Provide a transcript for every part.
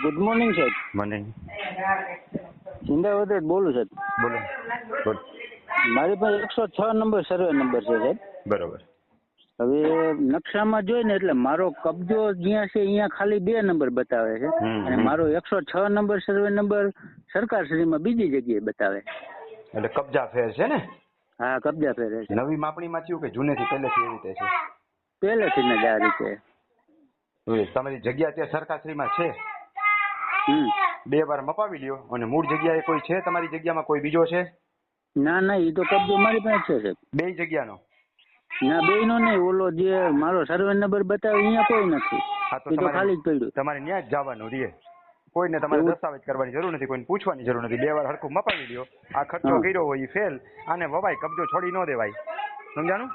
Good morning saheb. Morning Sindhavadar બોલું સાહેબ. બોલો. મારી પાસે એકસો છ નંબર સર્વે નંબર છે સાહેબ. બરોબર. હવે નકશામાં જોઈ ને એટલે મારો કબજો જ્યાં છે અહીંયા ખાલી બે નંબર બતાવે છે. અને મારો એકસો છ નંબર સર્વે નંબર સરકારશ્રીમાં બીજી જગ્યાએ બતાવે. એટલે કબજા ફેર છે ને? હા કબજા ફેર છે. નવી માપણીમાં થયું કે જૂનેથી પહેલેથી એવી રીતે છે? પહેલેથી જ આ રીતે. તમારી જગ્યા ત્યાં સરકારશ્રીમાં છે? બે વાર મપાવી લ્યો. અને મૂળ જગ્યાએ કોઈ છે? તમારી જગ્યામાં કોઈ બીજો છે? ના ના એ તો કબજો મારી પાસે છે સાહેબ. બે જગ્યાનો? ના બે નો નહીં ઓલો જે મારો સર્વે નંબર બતાવે અહીંયા કોઈ નથી. હા તો ખાલી જ પડ્યું. તમારે ન્યા જ જવાનું રે. કોઈને તમારે દસ્તાવેજ કરવાની જરૂર નથી કોઈને પૂછવાની જરૂર નથી. બે વાર હરખું મપાવી લ્યો. આ ખર્ચો કર્યો હોય એ ફેલ. આને વવાય કબજો છોડી ન દેવાય. સમજાણું.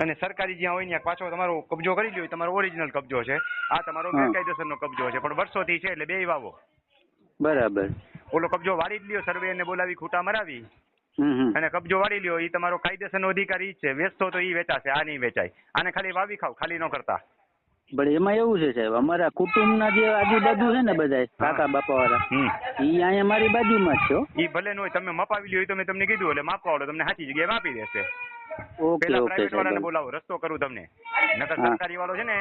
અને સરકારી જ્યાં હોય ત્યાં પાછો તમારો કબજો કરી લ્યો તમારો ઓરિજિનલ કબજો છે. આ તમારો. ગેરકાયદેસરનો કબજો છે પણ વર્ષોથી છે એટલે બે વાવો. બરાબર. ઓલો કબજો વાળી જ લ્યો સર્વે ને બોલાવી ખૂટા મરાવી. અને કબજો વાળી લ્યો એ તમારો કાયદેસરનો અધિકાર ઈ છે. વેચતો તો ઈ વેચાશે આ નહીં વેચાય. આને ખાલી વાવી ખાવ ખાલી ન કરતા. પણ એમાં એવું છે સાહેબ અમારા કુટુંબના જે આજુબાજુ છે ને બધા કાકા બાપા વાળા ઈ અહીંયા મારી બાજુમાં જ છો. ઈ ભલે ન હોય તમે મપાવી લ્યો એ તો મેં તમને કીધું એટલે માપવા તમને સાચી જગ્યાએ માપી દેશે. પેલા પ્રાઇવેટ વાળાને બોલાવો રસ્તો કરું તમને. નકર સરકારી વાળો છે ને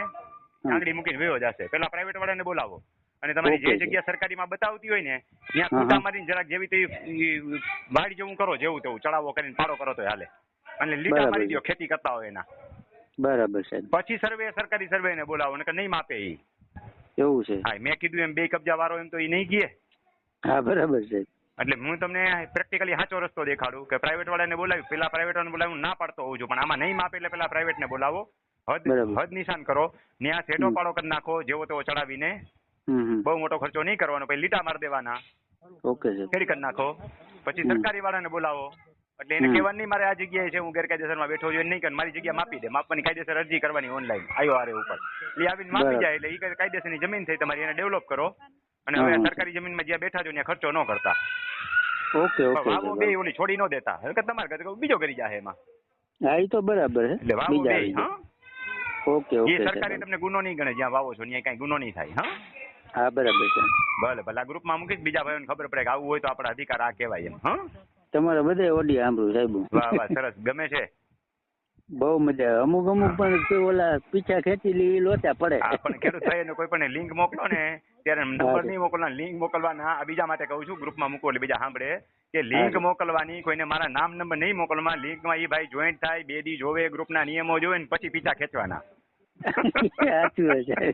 આંગળી મૂકીને વયો જશે. પેલા પ્રાઇવેટ વાળાને બોલાવો. અને તમારી જે. જગ્યા સરકારીમાં બતાવતી હોય ને ત્યાં હા, મારીને જરાક જેવી તેવી જેવું કરો જેવું તેવું ચડાવો કરીને પાડો કરો તો હાલે. અને લીટા મારી દો ખેતી કરતા હોય એના. બરાબર છે પછી સર્વે સરકારી સર્વે ને બોલાવો નકર નહીં માપે એવું છે. હા મેં કીધું એમ બે કબજા વાળો એમ તો એ નહીં ગયે હા બરાબર સાહેબ. એટલે હું તમને પ્રેક્ટિકલી સાચો રસ્તો દેખાડું કે પ્રાઇવેટ વાળાને બોલાવી પેલા પ્રાઇવેટ વાળાને બોલાવી હું ના પાડતો હોઉં છું. પણ આમાં નહીં માપે એટલે પેલા પ્રાઇવેટ ને બોલાવો. હદ હદ નિશાન કરો. ત્યાં સેટો હમ. પાડો કરી નાખો જેવો તેવો ચડાવીને. બહુ મોટો ખર્ચો નહીં કરવાનો પછી લીટા માર દેવાના. ઓકે ફેરી કરી નાખો. પછી સરકારી વાળાને બોલાવો. એટલે એને. કહેવાનું નહીં મારે આ જગ્યાએ છે હું ગેરકાયદેસરમાં બેઠો છું. નહીં કરે મારી જગ્યા માપી દે. માપવાની કાયદેસર અરજી કરવાની ઓનલાઈન આયો આરે ઉપર. એ આવીને માપી જાય એટલે એ કાયદેસરની જમીન થઈ તમારી એને ડેવલપ કરો. અને હવે. સરકારી જમીનમાં જ્યાં બેઠા છો ત્યાં ખર્ચો ન કરતા. ઓકે ઓકે વાવો બે ઓલી છોડી ન દેતા. હવે કે તમારે કરતા બીજો કરી જાહે એમાં. હા એ તો બરાબર છે એટલે વાવો બે હા? ઓકે ઓકે એ સરકારી તમને ગુનો નહીં ગણે જ્યાં વાવો છો ત્યાં કઈ ગુનો નહીં થાય હા? હા બરાબર છે. ભલે ભલે. આ ગ્રુપમાં મૂકીશ બીજા ભાઈઓને ખબર પડે કે આવું હોય તો આપણા અધિકાર આ કહેવાય એમ હા? તમારે બધે ઓડી સાંભળું સાહેબ. વાહ વાહ સરસ. ગમે છે. બહુ મજા અમુક અમુક પણ ઓલા પીછા ખેંચી લે લોચા પડે. પણ ખેડૂત ભાઈને કોઈ પણ લિંક મોકલો ને ત્યારે નંબર. નહીં મોકલવાના લિંક મોકલવાના આ બીજા માટે કહું છું ગ્રુપમાં મૂકો એટલે બીજા સાંભળે. કે લિંક મોકલવાની કોઈને મારા નામ નંબર નહીં મોકલવા લિંકમાં એ ભાઈ જોઈન્ટ થાય બે દી જોવે ગ્રુપના નિયમો જોવે ને પછી પીછા ખેંચવાના. સાચું છે.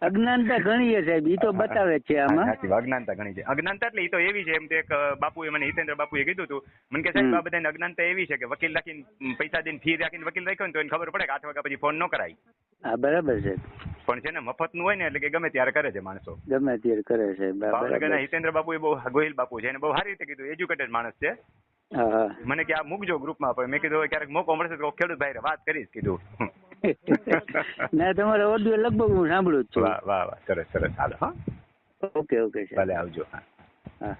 અજ્ઞાનતા ઘણી છે સાહેબ ઈ તો બતાવે છે આમાં. સાચી અજ્ઞાનતા ઘણી છે. અજ્ઞાનતા એટલે એ તો એવી છે એમ તો એક બાપુએ મને હિતેન્દ્ર બાપુએ કીધું હતું. મને કે સાહેબ. આ બધાને અજ્ઞાનતા એવી છે કે વકીલ રાખીને પૈસા દઈને ફી રાખીને વકીલ રાખ્યો ને તો એને ખબર પડે કે આઠ વાગ્યા પછી ફોન ન કરાય. હા બરાબર છે. પણ છે ને મફતનું હોય ને એટલે કે ગમે ત્યારે કરે છે માણસો. ગમે ત્યારે કરે છે ભાવનગરના હિતેન્દ્ર બાપુ એ બહુ ગોહિલ બાપુ છે એને બહુ સારી રીતે કીધું એજ્યુકેટેડ માણસ છે. મને કે આ મૂકજો ગ્રુપમાં પણ. મેં કીધું ક્યારેક મોકો મળશે તો ખેડૂત ભાઈ વાત કરીશ કીધું. ના તમારો ઓડિયો લગભગ હું સાંભળું જ છું. વાહ વાહ સરસ સરસ. હાલો હા. ઓકે ઓકે ભલે આવજો હા. હા.